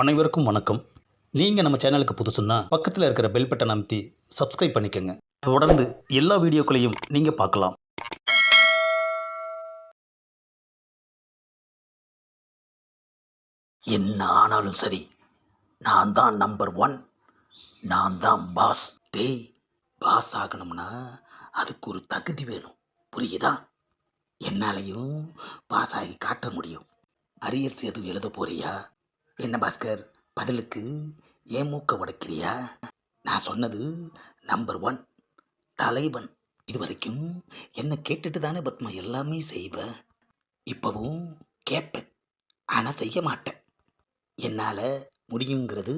அனைவருக்கும் வணக்கம். நீங்கள் நம்ம சேனலுக்கு புதுசுன்னா பக்கத்தில் இருக்கிற பெல் பட்டன் அமைத்தி சப்ஸ்கிரைப் பண்ணிக்கோங்க. தொடர்ந்து எல்லா வீடியோக்களையும் நீங்கள் பார்க்கலாம். என்ன ஆனாலும் சரி நான் தான் நம்பர் ஒன் நான் தான் பாஸ் டேய் பாஸ் ஆகணும்னா அதுக்கு ஒரு தகுதி வேணும். புரியுதா? என்னாலையும் பாஸ் ஆகி காட்ட முடியும். அரியர்ஸ் எதுவும் எழுத போறியா? என்ன பாஸ்கர் பதிலுக்கு ஏன் மூக்க உடைக்கிறியா? நான் சொன்னது நம்பர் ஒன் தலைவன். இது வரைக்கும் என்னை கேட்டுட்டு தானே பத்மா எல்லாமே செய்வேன் இப்போவும் கேட்பேன் ஆனால் செய்ய மாட்டேன். என்னால் முடியுங்கிறது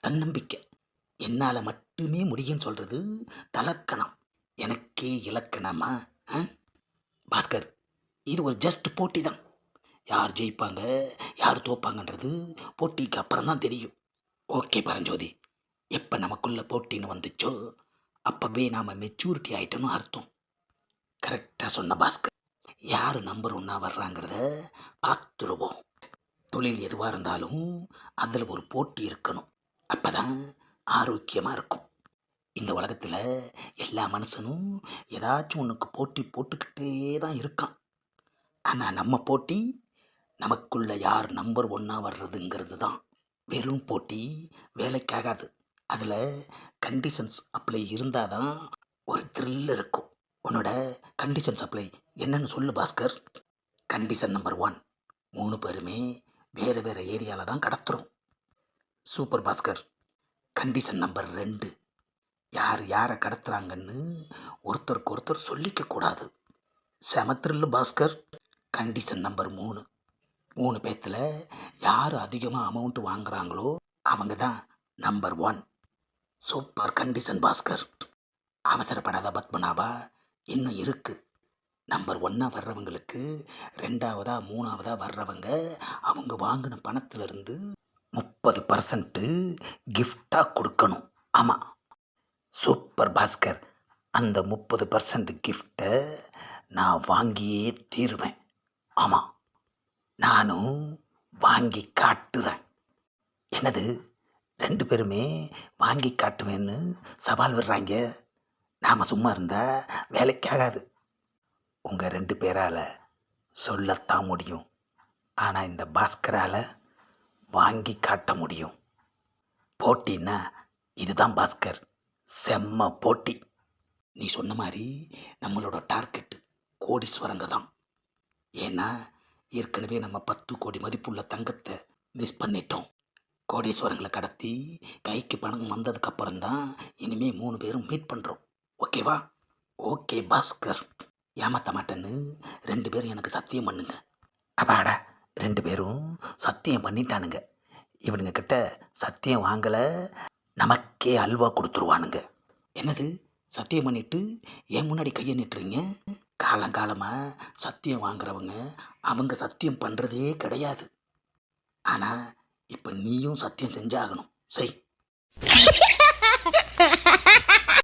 தன்னம்பிக்கை. என்னால் மட்டுமே முடியும்னு சொல்கிறது தலக்கணம். எனக்கே இலக்கணமா பாஸ்கர் இது ஒரு ஜஸ்ட் போட்டி தான் யார் ஜெயிப்பாங்க யார் தோப்பாங்கன்றது போட்டிக்கு அப்புறம் தான் தெரியும். ஓகே பரஞ்சோதி எப்போ நமக்குள்ளே போட்டின்னு வந்துச்சோ அப்போவே நாம் மெச்சூரிட்டி ஆகிட்டோன்னு அர்த்தம். கரெக்டாக சொன்ன பாஸ்கர். யார் நம்பர் ஒன்றா வர்றாங்கிறத பார்த்துருவோம். தொழில் எதுவாக இருந்தாலும் அதில் ஒரு போட்டி இருக்கணும். அப்போ தான் ஆரோக்கியமாக இருக்கும். இந்த உலகத்தில் எல்லா மனுஷனும் ஏதாச்சும் ஒன்றுக்கு போட்டி போட்டுக்கிட்டே தான் இருக்கான். ஆனால் நம்ம போட்டி நமக்குள்ள யார் நம்பர் ஒன்றா வர்றதுங்கிறது தான். வெறும் போட்டி வேலைக்காகாது. அதில் கண்டிஷன்ஸ் அப்ளை இருந்தால் தான் ஒரு த்ரில் இருக்கும். உன்னோட கண்டிஷன்ஸ் அப்ளை என்னன்னு சொல்லு பாஸ்கர். கண்டிஷன் நம்பர் ஒன் மூணு பேருமே வேறு வேறு ஏரியாவில் தான் கடத்துகிறோம் சூப்பர் பாஸ்கர் கண்டிஷன் நம்பர் ரெண்டு யார் யாரை கடத்துகிறாங்கன்னு ஒருத்தருக்கு ஒருத்தர் சொல்லிக்க கூடாது. செமத்திரில் பாஸ்கர் கண்டிஷன் நம்பர் மூணு மூணு பேர்த்தில் யார் அதிகமாக அமௌண்ட் வாங்குறாங்களோ அவங்க தான் number one super condition Bhaskar. அவசரப்படாத பத்மநாபா இன்னும் இருக்குது நம்பர் ஒன்றா வர்றவங்களுக்கு ரெண்டாவதாக மூணாவதாக வர்றவங்க அவங்க வாங்கின பணத்திலிருந்து முப்பது பர்சன்ட்டு கிஃப்டாக கொடுக்கணும். ஆமாம் சூப்பர் பாஸ்கர் அந்த முப்பது பர்சன்ட் கிஃப்டை நான் வாங்கியே தீருவேன். ஆமாம் நானும் வாங்கி காட்டுறேன். என்னது? ரெண்டு பேருமே வாங்கி காட்டுவேன்னு சவால் விடுறாங்க. நாம் சும்மா இருந்தால் வேலைக்காகாது உங்கள் ரெண்டு பேரால் சொல்லத்தான் முடியும். ஆனால் இந்த பாஸ்கரால் வாங்கி காட்ட முடியும். போட்டின்னா இதுதான் பாஸ்கர். செம்ம போட்டி. நீ சொன்ன மாதிரி நம்மளோட டார்கெட்டு கோடீஸ்வரங்க தான். ஏன்னா ஏற்கனவே நம்ம பத்து கோடி மதிப்புள்ள தங்கத்தை மிஸ் பண்ணிட்டோம். கோடீஸ்வரங்களை கடத்தி கைக்கு பணம் வந்ததுக்கப்புறம் தான் இனிமே மூணு பேரும் மீட் பண்ணுறோம் ஓகேவா ஓகே பாஸ்கர். ஏமாற்ற மாட்டேன்னு ரெண்டு பேரும் எனக்கு சத்தியம் பண்ணுங்க. அப்பாடா ரெண்டு பேரும் சத்தியம் பண்ணிட்டானுங்க. இவனுங்க கிட்ட சத்தியம் வாங்கலை நமக்கே அல்வா கொடுத்துருவானுங்க. என்னது? சத்தியம் பண்ணிட்டு என் முன்னாடி கையை நிட்டுறீங்க? காலங்காலமாக சத்தியம் வாங்குறவங்க அவங்க சத்தியம் பண்ணுறதே கிடையாது. ஆனால் இப்போ நீயும் சத்தியம் செஞ்சாகணும். செய்.